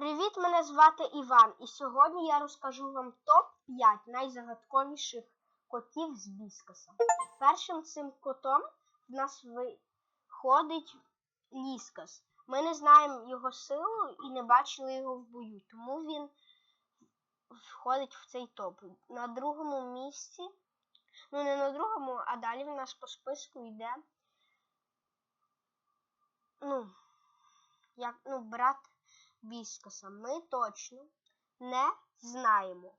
Привіт, мене звати Іван, і сьогодні я розкажу вам топ-5 найзагадковіших котів з Біскаса. Першим цим котом в нас виходить Ліскас. Ми не знаємо його силу і не бачили його в бою, тому він входить в цей топ. На другому місці, ну не на другому, а далі в нас по списку йде. Ну, як ну, брат Віскаса. Ми точно не знаємо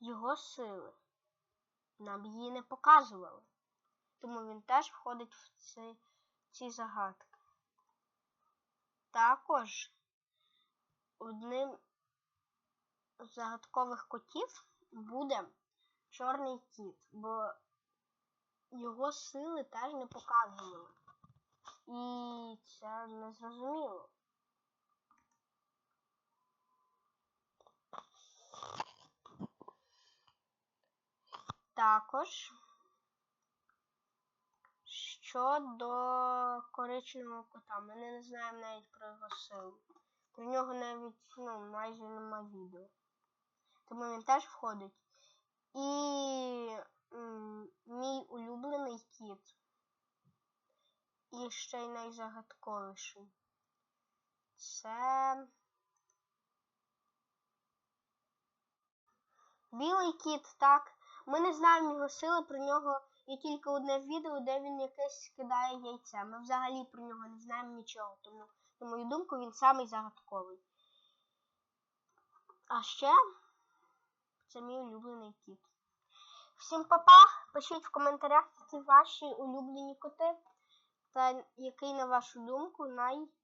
його сили. Нам її не показували. Тому він теж входить в ці, ці загадки. Також одним з загадкових котів буде чорний кіт, бо його сили теж не показували. І це незрозуміло. Також щодо коричневого кота, ми не знаємо навіть про його силу. Про нього навіть ну, майже нема відео. Тому він теж входить. І мій улюблений кіт. І ще й найзагадковіший. Це. Білий кіт, так. Ми не знаємо його сили, про нього є тільки одне відео, де він якесь кидає яйце. Ми взагалі про нього не знаємо нічого. Тому, на мою думку, він самий загадковий. А ще це мій улюблений кіт. Всім папа! Пишіть в коментарях, які ваші улюблені коти. Та який, на вашу думку, найзагадковіший.